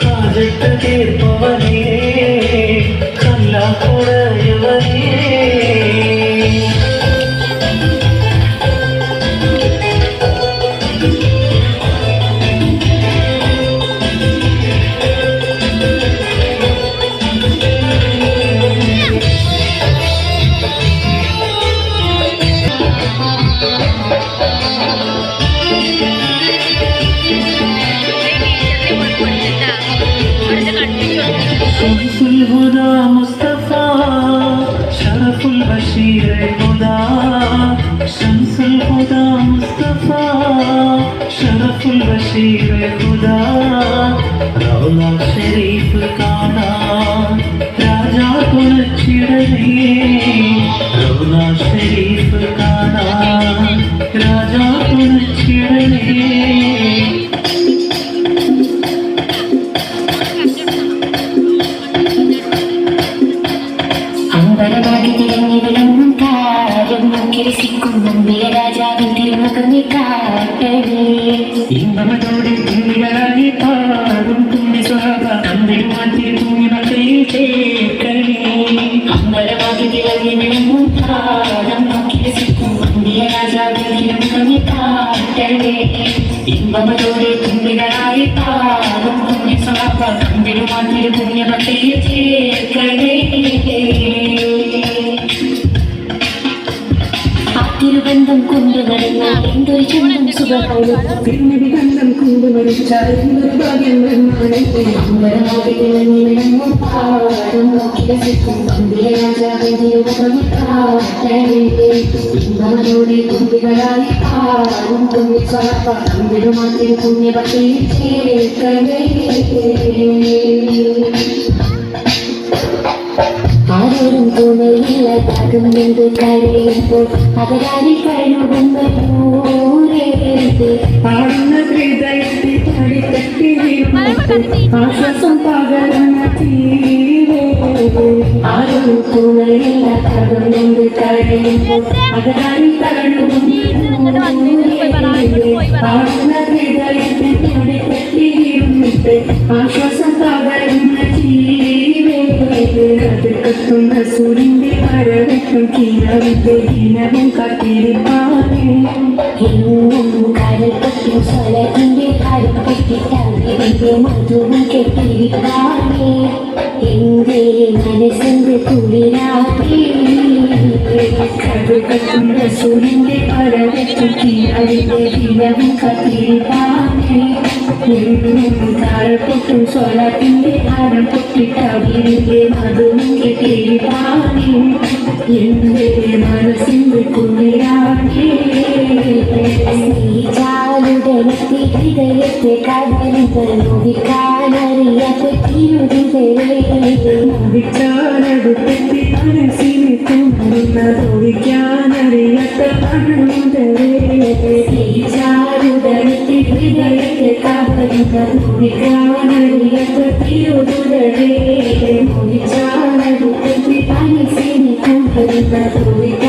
காதல் தீர்ப்பவனே கல்லா கூட तुम नसीब खुदा रौला शरीफ काना राजा को छिड़ने रौला शरीफ काना राजा को छिड़ने అందరి బాడీ తిరిగి ఉంటా జగ్గు కిరిసిక్కు ముందు ഇമ്പമതോടെ തുമ്മികളായി പാടും തുമ്പി സ്വഭാവ തമ്മിടുമാറ്റി തുമ്മി മതയിൽ ചേർക്കണേ. അമ്പലമാടി തിളങ്ങി വിളങ്ങും കാര്യം നോക്കി രസിക്കും. മുമ്പില രാജാവിൻ തിരുമുഖമി കാട്ടണേ. ഇമ്പമതോടെ തുമ്പികളായി പാടും തുമ്പി സ്വഭാവ തമ്മിടുമാറ്റി പുണ്യമത്തിൽ ചേർക്കണേ. തിരുബന്ധം കൊണ്ടു നടന്ന എന്തൊരു ചുണ്ടും സുഖങ്ങളും പിന്നടി കണ്ടം കൊണ്ടുവരിച്ചാൽ ഭാഗ്യം എന്നാണ് ആരോരും തുണയില്ല തകുമെന്ന് കരയുമ്പോൾ കഴിവുന്ന പൂരേത് പാടുന്ന ഹൃദയത്തിൽ പടിത്തട്ടി ആശ്വാസം പകരുന്ന കരയുമ്പോൾ പടിത്തട്ടി വീഴുന്നത് ആശ്വാസം പകരുന്ന കത്തുന്ന സൂര്യന്റെ പരവയ്ക്കും കിണറിന്റെ ദിനവും കാത്തിരിപ്പാനേ എന്നും കരപ്പറ്റും സ്വലത്തിന്റെ കരപ്പറ്റിട്ടാവിന്റെ മധുവും കെട്ടിരിക്കാനേ എന്റെ മനസ്സിന്റെ കുളിരാക്കി കത്തുന്ന സൂര്യന്റെ പരവയ്ക്കും കിണറിന്റെ ദിനവും കാത്തിരിപ്പാനേ താഴെപ്പൊട്ടും സ്വലത്തിന്റെ ആരം പൊട്ടിട്ടവിന്റെ മധുവും കെട്ടിരിപ്പാനേ എന്റെ മനസ്സിന്റെ ചാലുടനത്തെ ഹൃദയത്തെ കടലുകൾ നോവിക്കാനറിയാത്ത തിരുതികളെ വിച്ചാലടുത്തെത്തി മനസ്സിനെ തുമ്പുന്ന തൊഴിക്കാനറിയാത്ത മണ്ണുണ്ടരേ ചാലുടനത്തെ ഹൃദയത്തെ കടലുകൾ നോവിക്കാനറിയാത്ത തിരുതികളെ ചാലടുത്തെത്തി മനസ്സിനെ തുമ്പുന്ന